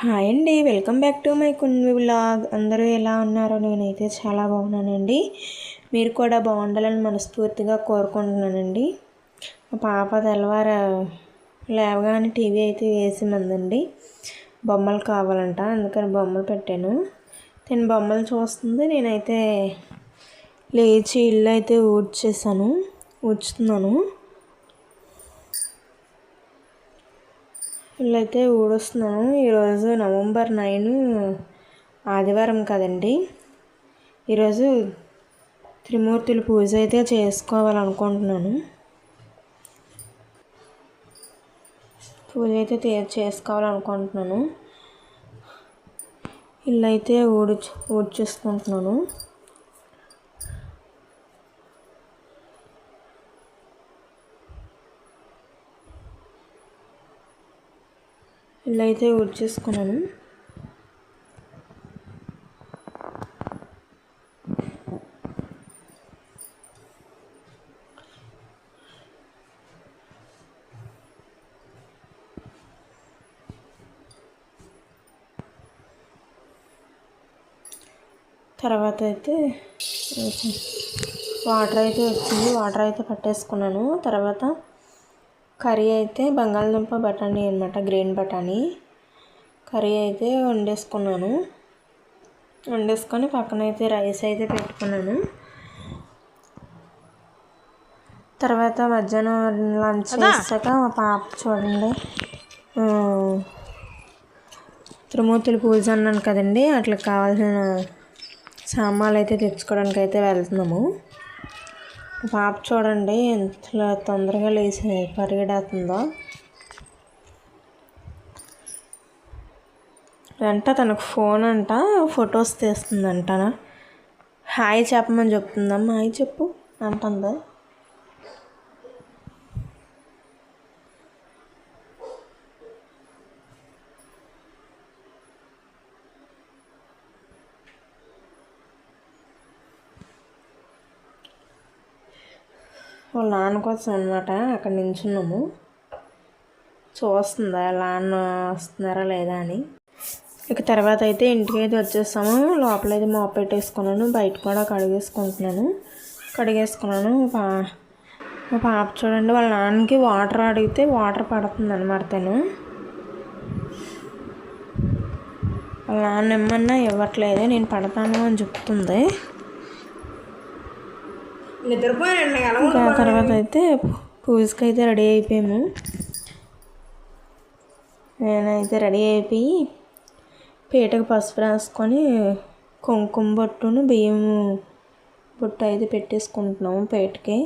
Hi అండి welcome back to my కున్వి blog అందరూ ఎలా ఉన్నారో నేనైతే చాలా బాగున్నానండి. మీరు కూడా బాగుండాలని మనస్ఫూర్తిగా కోరుకుంటున్నానండి. మా పాప తెల్లవారు లేవగానే టీవీ అయితే వేసిమందండి. బొమ్మలు కావాలంట అందుకని బొమ్మలు పెట్టాను. తను బొమ్మలు చూస్తుంది నేనైతే లేచి ఇల్లు అయితే ఊడ్చేసాను ఊడ్చుతున్నాను. ఇల్లు అయితే ఈరోజు నవంబర్ నైన్ ఆదివారం కదండి. ఈరోజు త్రిమూర్తుల పూజ అయితే చేసుకోవాలనుకుంటున్నాను. పూజ అయితే చేసుకోవాలనుకుంటున్నాను. ఇల్లు అయితే ఊడు ఊడ్చేసుకుంటున్నాను. ఇల్లు అయితే ఊడ్చేసుకున్నాను. తర్వాత అయితే వాటర్ అయితే వచ్చింది. వాటర్ అయితే పట్టేసుకున్నాను. తర్వాత కర్రీ అయితే బంగాళదుంప బఠానీ అనమాట గ్రీన్ బఠానీ. కర్రీ అయితే వండేసుకున్నాను. వండేసుకొని పక్కన అయితే రైస్ అయితే పెట్టుకున్నాను. తర్వాత మధ్యాహ్నం లంచ్ చేసాక మా పాప చూడండి త్రిమూర్తుల పూజ అన్నాను కదండి అట్లా కావాల్సిన సామాన్లు అయితే తెచ్చుకోవడానికి అయితే వెళ్తున్నాము. పాప చూడండి ఎంత తొందరగా లేచి పరిగెడుతుందో వెంట తనకు ఫోన్ అంట ఫొటోస్ తీస్తుందంట హాయ్ చెప్పమని చెప్తుందమ్మా. హాయ్ చెప్పు అంటుంది. వాళ్ళ నాన్న కోసం అనమాట అక్కడ నించున్నాము. చూస్తుందా నాన్న వస్తున్నారా లేదా అని. ఇక తర్వాత అయితే ఇంటికి అయితే వచ్చేసాము లోపల అయితే మోప పెట్టేసుకున్నాను. బయట కూడా కడిగేసుకుంటున్నాను. కడిగేసుకున్నాను. మా పా మా పాప చూడండి వాళ్ళ నాన్నకి వాటర్ అడిగితే వాటర్ పడుతుంది అనమాట తను. వాళ్ళ నాన్న ఇమ్మన్నా ఇవ్వట్లేదు. నేను పడతాను అని చెప్తుంది. ఇంకా తర్వాత అయితే పూజకి అయితే రెడీ అయిపోయాము. నేనైతే రెడీ అయిపోయి పీటకు పసుపు రాసుకొని కుంకుమ బొట్టును బియ్యం బొట్టు అయితే పెట్టేసుకుంటున్నాము పీటకి.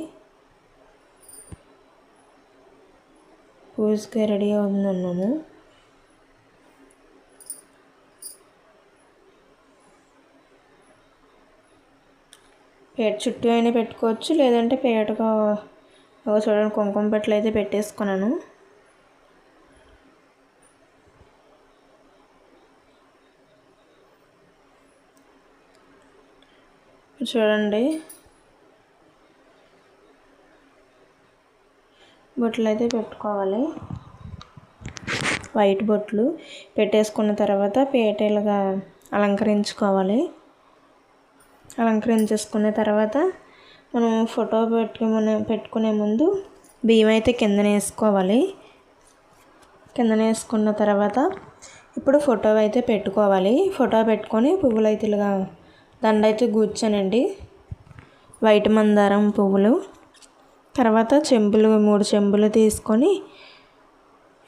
పూజకి రెడీ అవుతున్నాము. పేట చుట్టూ అయినా పెట్టుకోవచ్చు. లేదంటే పేటగా ఒక చూడండి కుంకుమ పెట్టలు అయితే పెట్టేసుకున్నాను. చూడండి. బొట్లు అయితే పెట్టుకోవాలి. వైట్ బొట్లు పెట్టేసుకున్న తర్వాత పేటలుగా అలంకరించుకోవాలి. అలంకరించేసుకున్న తర్వాత మనం ఫోటో పెట్టుకునే పెట్టుకునే ముందు బియ్యం అయితే కిందన వేసుకోవాలి. కిందన వేసుకున్న తర్వాత ఇప్పుడు ఫోటో అయితే పెట్టుకోవాలి. ఫోటో పెట్టుకొని పువ్వులు అయితే ఇలాగా దండ అయితే కూర్చానండి వైట్ మందారం పువ్వులు. తర్వాత చెంబులు మూడు చెంబులు తీసుకొని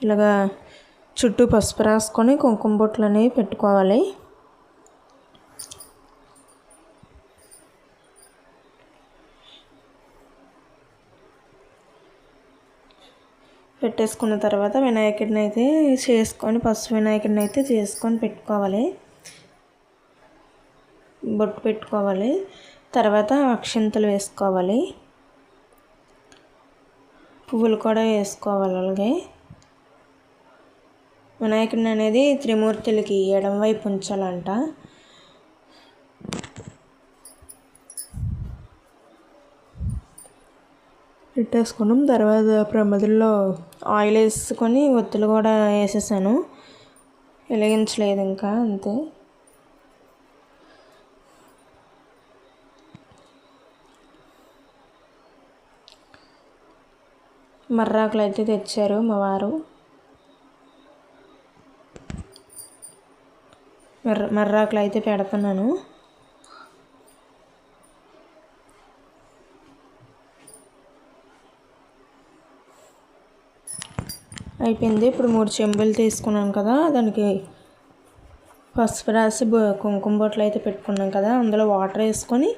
ఇలాగా చుట్టూ పసుపు రాసుకొని కుంకుమ బొట్లు అనేవి పెట్టుకోవాలి. పెట్టేసుకున్న తర్వాత వినాయకుడిని అయితే చేసుకొని పసుపు వినాయకుడిని అయితే చేసుకొని పెట్టుకోవాలి. బొట్టు పెట్టుకోవాలి. తర్వాత అక్షింతలు వేసుకోవాలి. పువ్వులు కూడా వేసుకోవాలి అలాగే. వినాయకుడిని అనేది త్రిమూర్తులకి ఎడం వైపు ఉంచాలంట. పెట్టేసుకున్నాం. తర్వాత ప్రమదుల్లో ఆయిల్ వేసుకొని ఒత్తులు కూడా వేసేసాను. వెలిగించలేదు ఇంకా అంతే. మర్రాకులు అయితే తెచ్చారు మా వారు. మర్ర మర్రాకులు అయితే పెడుతున్నాను. అయిపోయింది. ఇప్పుడు మూడు చెంబులు తీసుకున్నాను కదా దానికి పసుపు రాసి కుంకుమ బొట్లు అయితే పెట్టుకున్నాం కదా అందులో వాటర్ వేసుకొని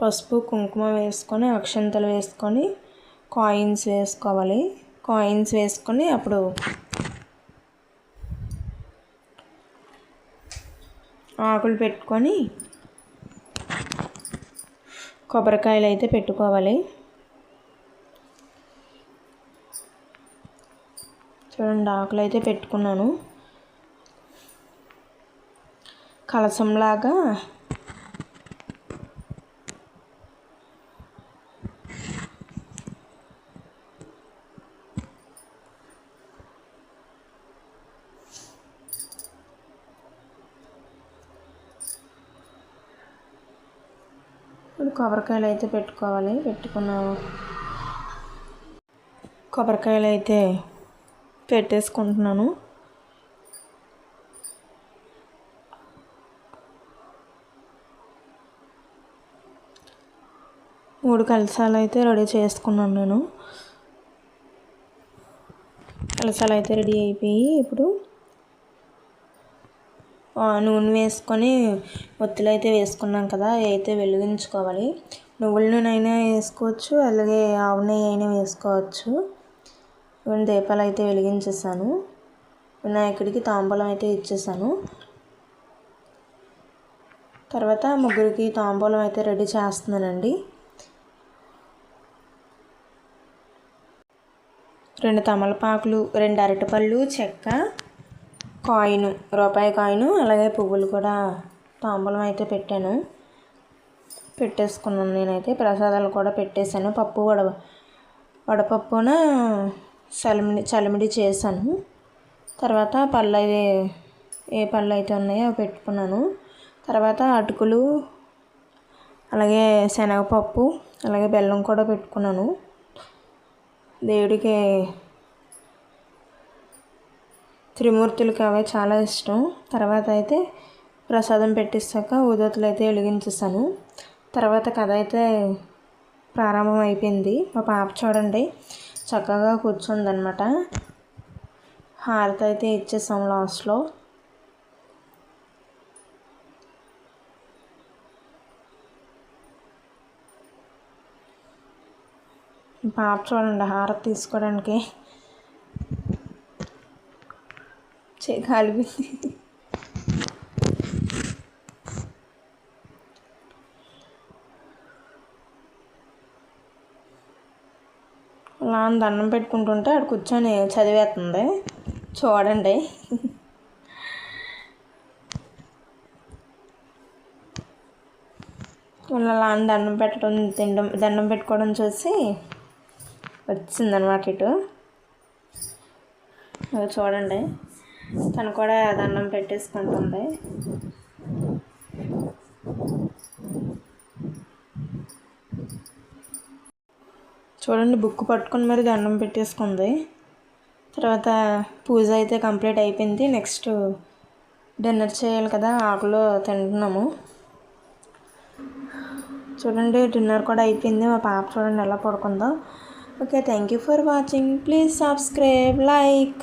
పసుపు కుంకుమ వేసుకొని అక్షంతలు వేసుకొని కాయిన్స్ వేసుకోవాలి. కాయిన్స్ వేసుకొని అప్పుడు ఆకులు పెట్టుకొని కొబ్బరికాయలు అయితే పెట్టుకోవాలి. చూడండి ఆకులు అయితే పెట్టుకున్నాను. కలసంలాగా ఇప్పుడు కొబ్బరికాయలు అయితే పెట్టుకోవాలి. పెట్టుకున్నాము. కొబ్బరికాయలు అయితే పెట్టేసుకుంటున్నాను. మూడు కలసాలు అయితే రెడీ చేసుకున్నాను నేను. కలసాలు అయితే రెడీ అయిపోయి ఇప్పుడు ఆ, నూనె వేసుకొని ఒత్తులు అయితే వేసుకున్నాం కదా అయితే వెలిగించుకోవాలి. నువ్వుల నూనె అయినా వేసుకోవచ్చు అలాగే ఆవు నెయ్యి అయినా వేసుకోవచ్చు. ఇవన్నీ దీపాలు అయితే వెలిగించేసాను వినాయకుడికి తాంబూలం అయితే ఇచ్చేసాను తర్వాత ముగ్గురికి తాంబూలం అయితే రెడీ చేస్తున్నానండి. రెండు తమలపాకులు రెండు అరటిపళ్ళు చెక్క కాయిన్ రూపాయి కాయిన్ అలాగే పువ్వులు కూడా తాంబూలం అయితే పెట్టాను. పెట్టేసుకున్నాను నేనైతే. ప్రసాదాలు కూడా పెట్టేశాను. పప్పు వడ వడపప్పున చలిమిడి చలిమిడి చేశాను. తర్వాత పళ్ళు అయితే ఏ పళ్ళు అయితే ఉన్నాయో అవి పెట్టుకున్నాను. తర్వాత అటుకులు అలాగే శనగపప్పు అలాగే బెల్లం కూడా పెట్టుకున్నాను. దేవుడికి త్రిమూర్తులకి అవే చాలా ఇష్టం. తర్వాత అయితే ప్రసాదం పెట్టిస్తాక ఊదోతులు అయితే వెలిగించేసాను తర్వాత కథ అయితే ప్రారంభం అయిపోయింది. మా పాప చూడండి. చక్కగా కూర్చుందనమాట హారతి అయితే ఇచ్చేసాం లాస్ట్లో. పాప చూడండి హారతి తీసుకోవడానికి చే కాలిపోయింది. అలా దండం పెట్టుకుంటుంటే ఆడ కూర్చొని చదివేస్తుంది చూడండి. వాళ్ళు అలా దండం పెట్టడం తినడం దండం పెట్టుకోవడం చూసి వచ్చిందనమాట ఇటు. చూడండి. తను కూడా దండం పెట్టేసుకుంటుంది. చూడండి బుక్ పట్టుకుని మరి దండం పెట్టేసుకుంది. తర్వాత పూజ అయితే కంప్లీట్ అయిపోయింది. నెక్స్ట్ డిన్నర్ చేయాలి కదా ఆకులో తింటున్నాము. చూడండి డిన్నర్ కూడా అయిపోయింది. మా పాప చూడండి ఎలా పడుకుందో. Okay thank you for watching. Please subscribe like.